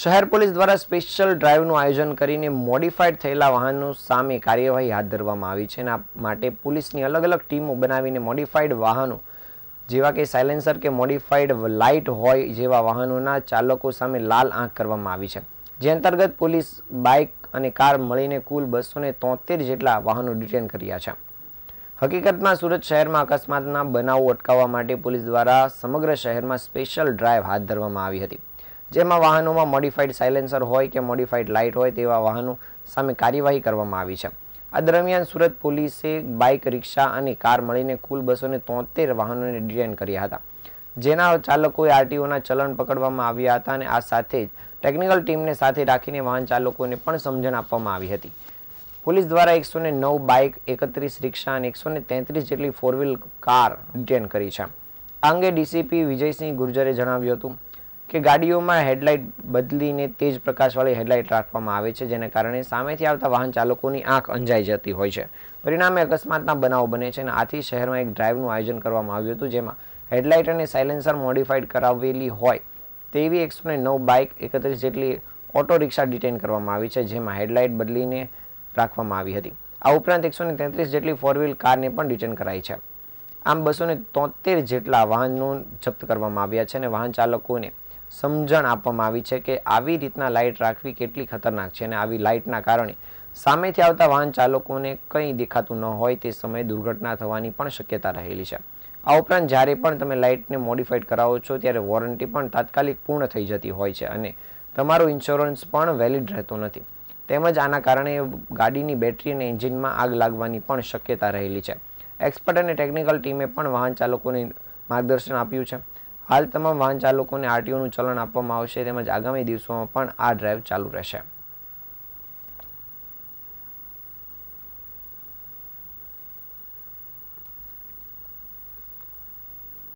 શહેર પોલીસ દ્વારા સ્પેશિયલ ડ્રાઈવનું આયોજન કરીને મોડિફાઈડ થયેલા વાહનો સામે કાર્યવાહી હાથ ધરવામાં આવી છે અને માટે પોલીસની અલગ અલગ ટીમો બનાવીને મોડિફાઈડ વાહનો, જેવા કે સાયલેન્સર કે મોડિફાઈડ લાઇટ હોય જેવા વાહનોના ચાલકો સામે લાલ આંખ કરવામાં આવી છે. જે અંતર્ગત પોલીસ બાઇક અને કાર મળીને કુલ બસો તોતેર જેટલા વાહનો ડિટેન કર્યા છે. હકીકતમાં સુરત શહેરમાં અકસ્માતના બનાવો અટકાવવા માટે પોલીસ દ્વારા સમગ્ર શહેરમાં સ્પેશિયલ ડ્રાઈવ હાથ ધરવામાં આવી હતી. જેમાં વાહનોમાં મોડિફાઈડ સાયલેન્સર હોય કે મોડિફાઈડ લાઇટ હોય તેવા વાહનો સામે કાર્યવાહી કરવામાં આવી છે. આ દરમિયાન સુરત પોલીસે બાઇક રિક્ષા અને કાર મળીને કુલ બસો ને તોતેર વાહનોને ડિટેન કર્યા હતા. જેના ચાલકોએ આરટીઓના ચલણ પકડવામાં આવ્યા હતા અને આ સાથે જ ટેકનિકલ ટીમને સાથે રાખીને વાહન ચાલકોને પણ સમજણ આપવામાં આવી હતી. પોલીસ દ્વારા એકસો ને નવ બાઇક એકત્રીસ રિક્ષા અને એકસો ને તેત્રીસ જેટલી ફોર વ્હીલ કાર ડિટેન કરી છે. આ અંગે ડીસીપી વિજયસિંહ ગુર્જરે જણાવ્યું હતું. કે ગાડીઓમાં હેડલાઇટ બદલીને તેજ પ્રકાશવાળી હેડલાઇટ રાખવામાં આવે છે, જેને કારણે સામેથી આવતા વાહન ચાલકોની આંખ અંજાઈ જતી હોય છે. પરિણામે અકસ્માતના બનાવો બને છે અને આથી શહેરમાં એક ડ્રાઈવનું આયોજન કરવામાં આવ્યું હતું, જેમાં હેડલાઇટ અને સાયલેન્સર મોડિફાઈડ કરાવેલી હોય તેવી એકસો નવ બાઇક એકત્રીસ જેટલી ઓટો રિક્ષા ડિટેન કરવામાં આવી છે, જેમાં હેડલાઇટ બદલીને રાખવામાં આવી હતી. આ ઉપરાંત એકસો ને તેત્રીસ જેટલી ફોર વ્હીલ કારને પણ ડિટેન કરાઈ છે. આમ બસો ને તોતેર જેટલા વાહનો જપ્ત કરવામાં આવ્યા છે અને વાહન ચાલકોને સમજણ આપવામાં આવી છે કે આવી રીતના લાઇટ રાખવી કેટલી ખતરનાક છે અને આવી લાઇટના કારણે સામેથી આવતા વાહન ચાલકોને કંઈ દેખાતું ન હોય તે સમયે દુર્ઘટના થવાની પણ શક્યતા રહેલી છે. આ ઉપરાંત જ્યારે પણ તમે લાઇટને મોડિફાઈડ કરાવો છો ત્યારે વોરંટી પણ તાત્કાલિક પૂર્ણ થઈ જતી હોય છે અને તમારો ઇન્સ્યોરન્સ પણ વેલિડ રહેતો નથી. તેમજ આના કારણે ગાડીની બેટરી અને એન્જિનમાં આગ લાગવાની પણ શક્યતા રહેલી છે. એક્સપર્ટ અને ટેકનિકલ ટીમે પણ વાહન ચાલકોને માર્ગદર્શન આપ્યું છે. હાલ તમામ વાહન ચાલકોને આરટીઓનું ચલણ આપવામાં આવશે તેમજ આગામી દિવસોમાં પણ આ ડ્રાઈવ ચાલુ રહેશે.